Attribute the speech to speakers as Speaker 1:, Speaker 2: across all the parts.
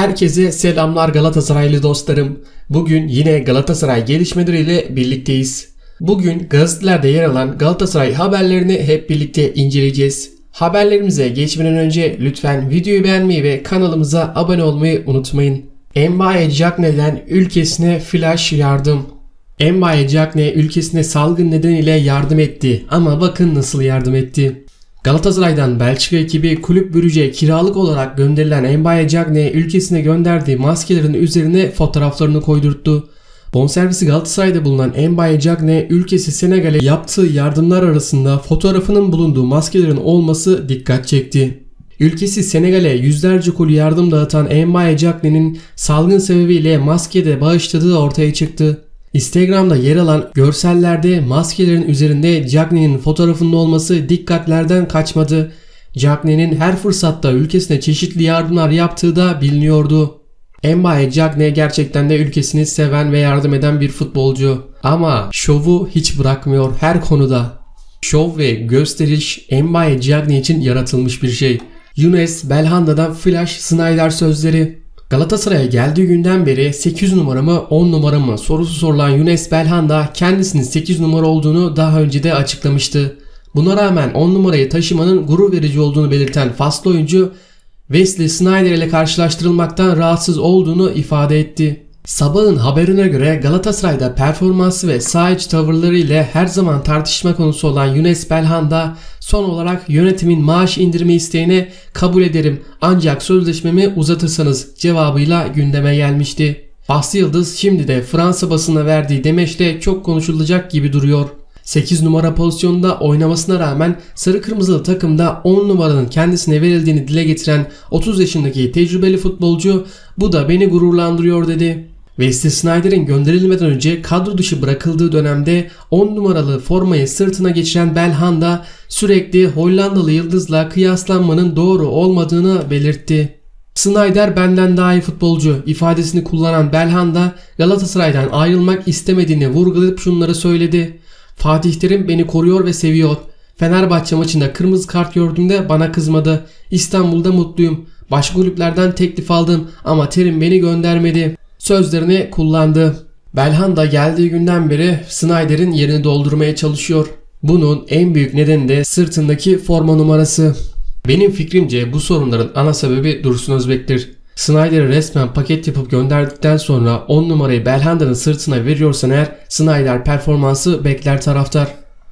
Speaker 1: Herkese selamlar Galatasaraylı dostlarım. Bugün yine Galatasaray gelişmeleriyle birlikteyiz. Bugün gazetelerde yer alan Galatasaray haberlerini hep birlikte inceleyeceğiz. Haberlerimize geçmeden önce lütfen videoyu beğenmeyi ve kanalımıza abone olmayı unutmayın. Mbaye Cagney'den ülkesine flash yardım. Mbaye Cagney ülkesine salgın nedeniyle yardım etti ama bakın nasıl yardım etti. Galatasaray'dan Belçika ekibi kulüp bürüce kiralık olarak gönderilen Mbaye Cagney ülkesine gönderdiği maskelerin üzerine fotoğraflarını koydurttu. Bonservisi Galatasaray'da bulunan Mbaye Cagney ülkesi Senegal'e yaptığı yardımlar arasında fotoğrafının bulunduğu maskelerin olması dikkat çekti. Ülkesi Senegal'e yüzlerce koli yardım dağıtan Mbaye Cagney'nin salgın sebebiyle maske de bağışladığı ortaya çıktı. Instagram'da yer alan görsellerde maskelerin üzerinde Cagney'in fotoğrafının olması dikkatlerden kaçmadı. Cagney'in her fırsatta ülkesine çeşitli yardımlar yaptığı da biliniyordu. Mbaye Cagney gerçekten de ülkesini seven ve yardım eden bir futbolcu. Ama şovu hiç bırakmıyor her konuda. Şov ve gösteriş Mbaye Cagney için yaratılmış bir şey. Younes Belhanda'dan Flash Snyder sözleri. Galatasaray'a geldiği günden beri 8 numara mı 10 numara mı sorusu sorulan Younes Belhanda kendisinin 8 numara olduğunu daha önce de açıklamıştı. Buna rağmen 10 numarayı taşımanın gurur verici olduğunu belirten faslı oyuncu Wesley Snyder ile karşılaştırılmaktan rahatsız olduğunu ifade etti. Sabahın haberine göre Galatasaray'da performansı ve saha içi tavırları ile her zaman tartışma konusu olan Younes Belhanda son olarak yönetimin maaş indirme isteğine kabul ederim ancak sözleşmemi uzatırsanız cevabıyla gündeme gelmişti. Bahsi Yıldız şimdi de Fransa basına verdiği demeçle çok konuşulacak gibi duruyor. 8 numara pozisyonda oynamasına rağmen sarı kırmızılı takımda 10 numaranın kendisine verildiğini dile getiren 30 yaşındaki tecrübeli futbolcu bu da beni gururlandırıyor dedi. Wesley Snyder'in gönderilmeden önce kadro dışı bırakıldığı dönemde 10 numaralı formayı sırtına geçiren Belhanda sürekli Hollandalı yıldızla kıyaslanmanın doğru olmadığını belirtti. Snyder benden daha iyi futbolcu ifadesini kullanan Belhanda Galatasaray'dan ayrılmak istemediğini vurgulayıp şunları söyledi. Fatih Terim beni koruyor ve seviyor. Fenerbahçe maçında kırmızı kart gördüğümde bana kızmadı. İstanbul'da mutluyum. Başka kulüplerden teklif aldım ama Terim beni göndermedi. Sözlerini kullandı. Belhanda geldiği günden beri Snyder'in yerini doldurmaya çalışıyor. Bunun en büyük nedeni de sırtındaki forma numarası. Benim fikrimce bu sorunların ana sebebi Dursun Özbek'tir. Snyder'ı resmen paket yapıp gönderdikten sonra 10 numarayı Belhanda'nın sırtına veriyorsan eğer Snyder performansı bekler taraftar.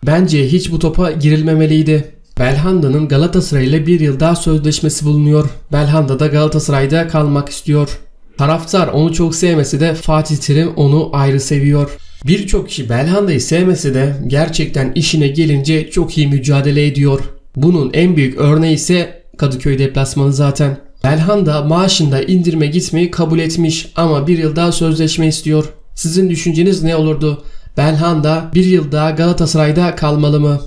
Speaker 1: Bence hiç bu topa girilmemeliydi. Belhanda'nın Galatasaray ile bir yıl daha sözleşmesi bulunuyor. Belhanda da Galatasaray'da kalmak istiyor. Taraftar onu çok sevmesi de Fatih Terim onu ayrı seviyor. Birçok kişi Belhanda'yı sevmese de gerçekten işine gelince çok iyi mücadele ediyor. Bunun en büyük örneği ise Kadıköy deplasmanı zaten. Belhanda maaşında indirme gitmeyi kabul etmiş ama bir yıl daha sözleşme istiyor. Sizin düşünceniz ne olurdu? Belhanda bir yıl daha Galatasaray'da kalmalı mı?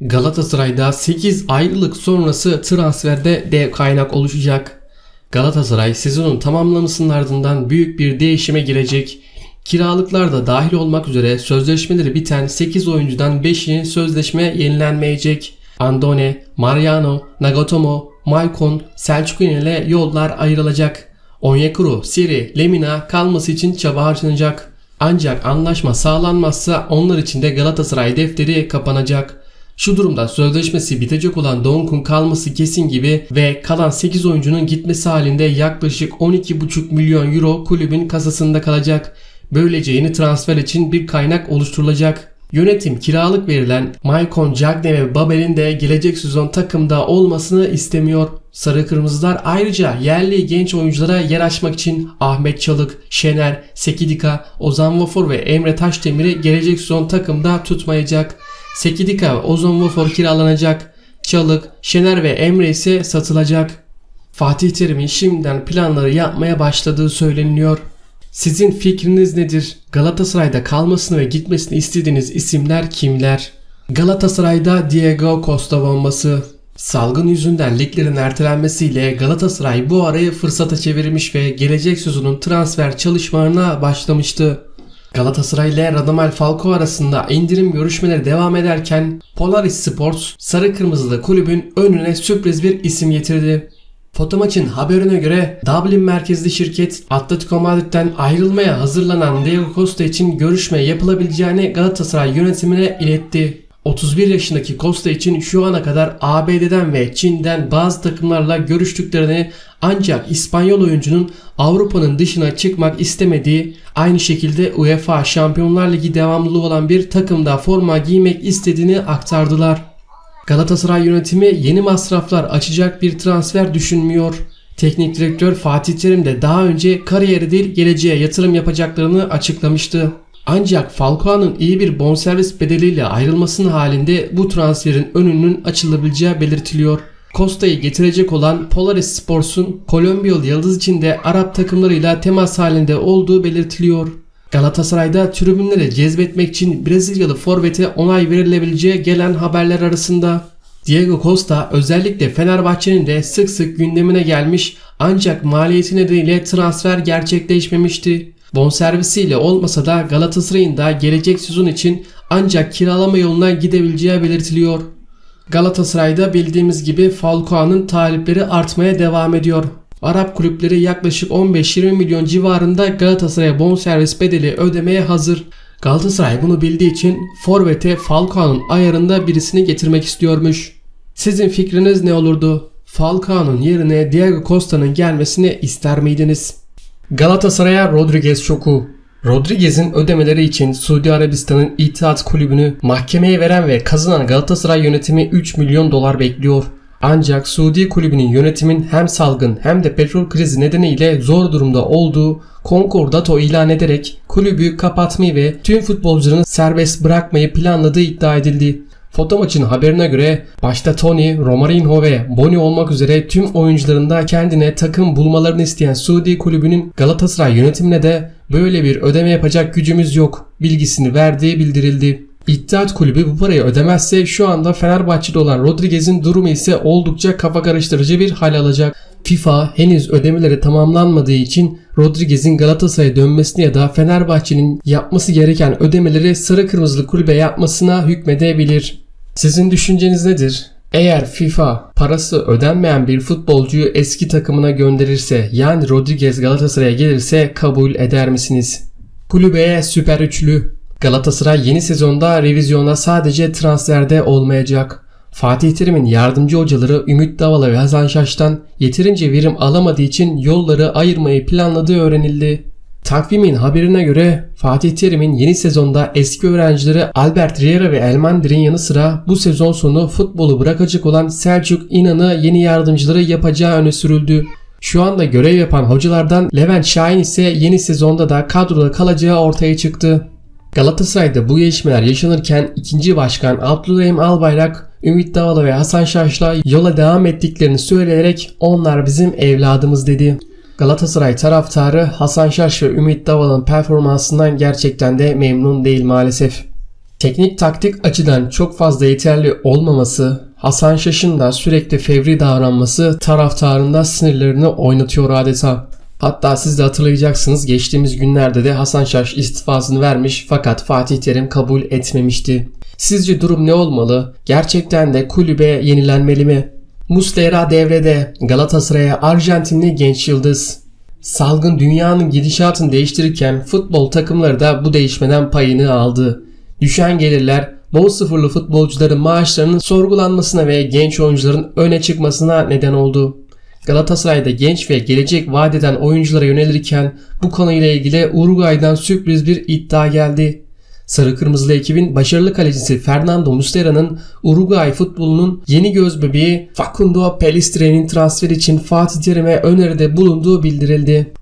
Speaker 1: Galatasaray'da 8 ayrılık sonrası transferde dev kaynak oluşacak. Galatasaray sezonun tamamlamasının ardından büyük bir değişime girecek. Kiralıklar da dahil olmak üzere sözleşmeleri biten 8 oyuncudan 5'inin sözleşme yenilenmeyecek. Andone, Mariano, Nagatomo, Maicon, Selçuk ile yollar ayrılacak. Onyekuru, Siri, Lemina kalması için çaba harcanacak. Ancak anlaşma sağlanmazsa onlar için de Galatasaray defteri kapanacak. Şu durumda sözleşmesi bitecek olan Donk'un kalması kesin gibi ve kalan 8 oyuncunun gitmesi halinde yaklaşık 12,5 milyon euro kulübün kasasında kalacak. Böylece yeni transfer için bir kaynak oluşturulacak. Yönetim kiralık verilen Maicon, Cagney ve Babel'in de gelecek sezon takımda olmasını istemiyor. Sarı Kırmızılar ayrıca yerli genç oyunculara yer açmak için Ahmet Çalık, Şener, Sekidika, Ozan Vafor ve Emre Taşdemir'i gelecek sezon takımda tutmayacak. Sekidika ve Ozan Vafor kiralanacak. Çalık, Şener ve Emre ise satılacak. Fatih Terim'in şimdiden planları yapmaya başladığı söyleniyor. Sizin fikriniz nedir? Galatasaray'da kalmasını ve gitmesini istediğiniz isimler kimler? Galatasaray'da Diego Costa bombası. Salgın yüzünden liglerin ertelenmesiyle Galatasaray bu arayı fırsata çevirmiş ve gelecek sezonun transfer çalışmalarına başlamıştı. Galatasaray ile Radamel Falcao arasında indirim görüşmeleri devam ederken Polaris Sports sarı kırmızılı kulübün önüne sürpriz bir isim getirdi. Fotomaç'ın haberine göre Dublin merkezli şirket Atletico Madrid'den ayrılmaya hazırlanan Diego Costa için görüşme yapılabileceğini Galatasaray yönetimine iletti. 31 yaşındaki Costa için şu ana kadar ABD'den ve Çin'den bazı takımlarla görüştüklerini ancak İspanyol oyuncunun Avrupa'nın dışına çıkmak istemediği aynı şekilde UEFA Şampiyonlar Ligi devamlılığı olan bir takımda forma giymek istediğini aktardılar. Galatasaray yönetimi yeni masraflar açacak bir transfer düşünmüyor. Teknik direktör Fatih Terim de daha önce kariyeri değil geleceğe yatırım yapacaklarını açıklamıştı. Ancak Falcao'nun iyi bir bonservis bedeliyle ayrılmasının halinde bu transferin önünün açılabileceği belirtiliyor. Costa'yı getirecek olan Polaris Sports'un Kolombiyalı yıldız için de Arap takımlarıyla temas halinde olduğu belirtiliyor. Galatasaray'da tribünleri cezbetmek için Brezilyalı forvete onay verilebileceği gelen haberler arasında. Diego Costa özellikle Fenerbahçe'nin de sık sık gündemine gelmiş ancak maliyeti nedeniyle transfer gerçekleşmemişti. Bonservisiyle olmasa da Galatasaray'ın da gelecek sezon için ancak kiralama yoluna gidebileceği belirtiliyor. Galatasaray'da bildiğimiz gibi Falcao'nun talipleri artmaya devam ediyor. Arap kulüpleri yaklaşık 15-20 milyon civarında Galatasaray'a bonservis bedeli ödemeye hazır. Galatasaray bunu bildiği için Forvet'e Falcao'nun ayarında birisini getirmek istiyormuş. Sizin fikriniz ne olurdu? Falcao'nun yerine Diego Costa'nın gelmesini ister miydiniz? Galatasaray'a Rodriguez şoku. Rodriguez'in ödemeleri için Suudi Arabistan'ın İttihat Kulübü'nü mahkemeye veren ve kazanan Galatasaray yönetimi 3 milyon dolar bekliyor. Ancak Suudi kulübünün yönetimin hem salgın hem de petrol krizi nedeniyle zor durumda olduğu konkordato ilan ederek kulübü kapatmayı ve tüm futbolcularını serbest bırakmayı planladığı iddia edildi. Foto maçın haberine göre başta Tony, Romarinho ve Boni olmak üzere tüm oyuncularında kendine takım bulmalarını isteyen Suudi kulübünün Galatasaray yönetimine de böyle bir ödeme yapacak gücümüz yok bilgisini verdiği bildirildi. İttihat Kulübü bu parayı ödemezse şu anda Fenerbahçe'de olan Rodriguez'in durumu ise oldukça kafa karıştırıcı bir hal alacak. FIFA henüz ödemeleri tamamlanmadığı için Rodriguez'in Galatasaray'a dönmesini ya da Fenerbahçe'nin yapması gereken ödemeleri sarı kırmızılı kulübe yapmasına hükmedebilir. Sizin düşünceniz nedir? Eğer FIFA parası ödenmeyen bir futbolcuyu eski takımına gönderirse yani Rodriguez Galatasaray'a gelirse kabul eder misiniz? Kulübeye süper üçlü Galatasaray yeni sezonda revizyona sadece transferde olmayacak. Fatih Terim'in yardımcı hocaları Ümit Davala ve Hasan Şaş'tan yeterince verim alamadığı için yolları ayırmayı planladığı öğrenildi. Takvimin haberine göre Fatih Terim'in yeni sezonda eski öğrencileri Albert Riera ve Elmandir'in yanı sıra bu sezon sonu futbolu bırakacak olan Selçuk İnan'ı yeni yardımcıları yapacağı öne sürüldü. Şu anda görev yapan hocalardan Levent Şahin ise yeni sezonda da kadroda kalacağı ortaya çıktı. Galatasaray'da bu gelişmeler yaşanırken ikinci başkan Abdülrahim Albayrak, Ümit Davala ve Hasan Şaş'la yola devam ettiklerini söyleyerek onlar bizim evladımız dedi. Galatasaray taraftarı Hasan Şaş ve Ümit Davala'nın performansından gerçekten de memnun değil maalesef. Teknik taktik açıdan çok fazla yeterli olmaması, Hasan Şaş'ın da sürekli fevri davranması taraftarında sinirlerini oynatıyor adeta. Hatta siz de hatırlayacaksınız geçtiğimiz günlerde de Hasan Şaş istifasını vermiş fakat Fatih Terim kabul etmemişti. Sizce durum ne olmalı? Gerçekten de kulübe yenilenmeli mi? Muslera devrede Galatasaray'a Arjantinli genç yıldız. Salgın dünyanın gidişatını değiştirirken futbol takımları da bu değişmeden payını aldı. Düşen gelirler bol sıfırlı futbolcuların maaşlarının sorgulanmasına ve genç oyuncuların öne çıkmasına neden oldu. Galatasaray'da genç ve gelecek vadeden oyunculara yönelirken bu konuyla ilgili Uruguay'dan sürpriz bir iddia geldi. Sarı Kırmızılı ekibin başarılı kalecisi Fernando Muslera'nın Uruguay futbolunun yeni göz bebeği Facundo Pelistre'nin transferi için Fatih Terim'e öneride bulunduğu bildirildi.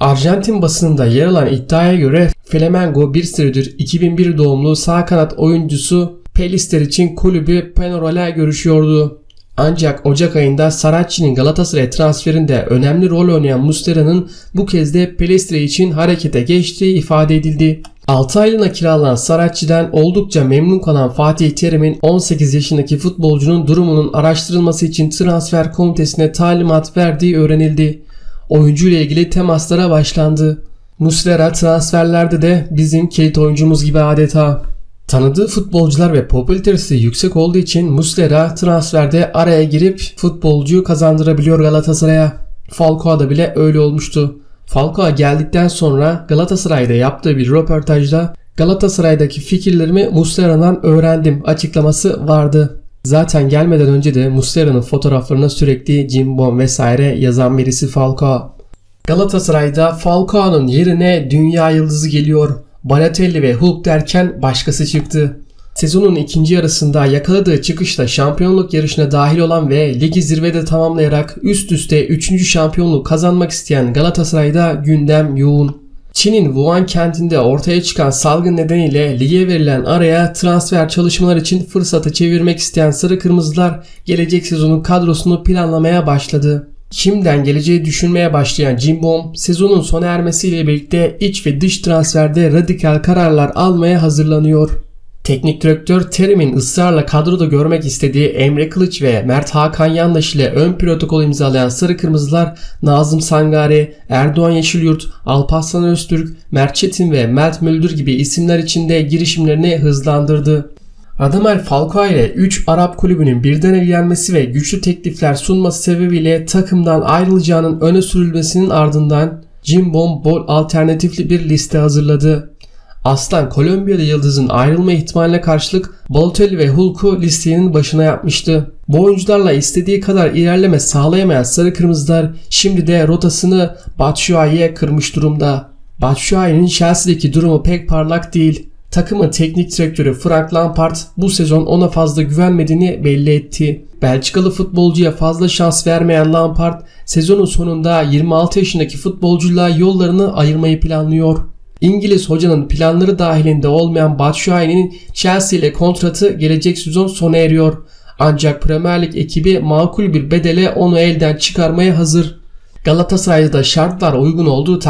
Speaker 1: Arjantin basınında yer alan iddiaya göre Flamengo bir süredir 2001 doğumlu sağ kanat oyuncusu Pelister için kulübü Peñarol'e görüşüyordu. Ancak Ocak ayında Saracchi'nin Galatasaray transferinde önemli rol oynayan Muslera'nın bu kez de Pelestre için harekete geçtiği ifade edildi. 6 aylığına kiralanan Saracchi'den oldukça memnun kalan Fatih Terim'in 18 yaşındaki futbolcunun durumunun araştırılması için transfer komitesine talimat verdiği öğrenildi. Oyuncu ile ilgili temaslara başlandı. Muslera transferlerde de bizim kilit oyuncumuz gibi adeta. Tanıdığı futbolcular ve popülaritesi yüksek olduğu için Muslera transferde araya girip futbolcuyu kazandırabiliyor Galatasaray'a. Falcao'da bile öyle olmuştu. Falcao geldikten sonra Galatasaray'da yaptığı bir röportajda Galatasaray'daki fikirlerimi Muslera'dan öğrendim açıklaması vardı. Zaten gelmeden önce de Muslera'nın fotoğraflarına sürekli Cimbom vesaire yazan birisi Falcao. Galatasaray'da Falcao'nun yerine dünya yıldızı geliyor. Balotelli ve Hulk derken başkası çıktı. Sezonun ikinci yarısında yakaladığı çıkışta şampiyonluk yarışına dahil olan ve ligi zirvede tamamlayarak üst üste 3. şampiyonluğu kazanmak isteyen Galatasaray'da gündem yoğun. Çin'in Wuhan kentinde ortaya çıkan salgın nedeniyle lige verilen araya transfer çalışmalar için fırsatı çevirmek isteyen Sarı Kırmızılar gelecek sezonun kadrosunu planlamaya başladı. Şimdiden geleceği düşünmeye başlayan Jimbom sezonun sona ermesiyle birlikte iç ve dış transferde radikal kararlar almaya hazırlanıyor. Teknik direktör Terim'in ısrarla kadroda görmek istediği Emre Kılıç ve Mert Hakan Yandaş ile ön protokol imzalayan Sarı Kırmızılar Nazım Sangare, Erdoğan Yeşilyurt, Alparslan Öztürk, Mert Çetin ve Mert Müldür gibi isimler için de girişimlerini hızlandırdı. Radamel Falcao ile 3 Arap kulübünün birden ilgilenmesi ve güçlü teklifler sunması sebebiyle takımdan ayrılacağının öne sürülmesinin ardından Jimbom bol alternatifli bir liste hazırladı. Aslan Kolombiyalı yıldızın ayrılma ihtimaline karşılık Balotelli ve Hulk'u listenin başına yapmıştı. Bu oyuncularla istediği kadar ilerleme sağlayamayan Sarı Kırmızılar şimdi de rotasını Batshuayi'ye kırmış durumda. Batshuayi'nin Chelsea'deki durumu pek parlak değil. Takımın teknik direktörü Frank Lampard bu sezon ona fazla güvenmediğini belli etti. Belçikalı futbolcuya fazla şans vermeyen Lampard sezonun sonunda 26 yaşındaki futbolcuyla yollarını ayırmayı planlıyor. İngiliz hocanın planları dahilinde olmayan Batshuayi'nin Chelsea ile kontratı gelecek sezon sona eriyor. Ancak Premier Lig ekibi makul bir bedele onu elden çıkarmaya hazır. Galatasaray'da şartlar uygun olduğu takdirde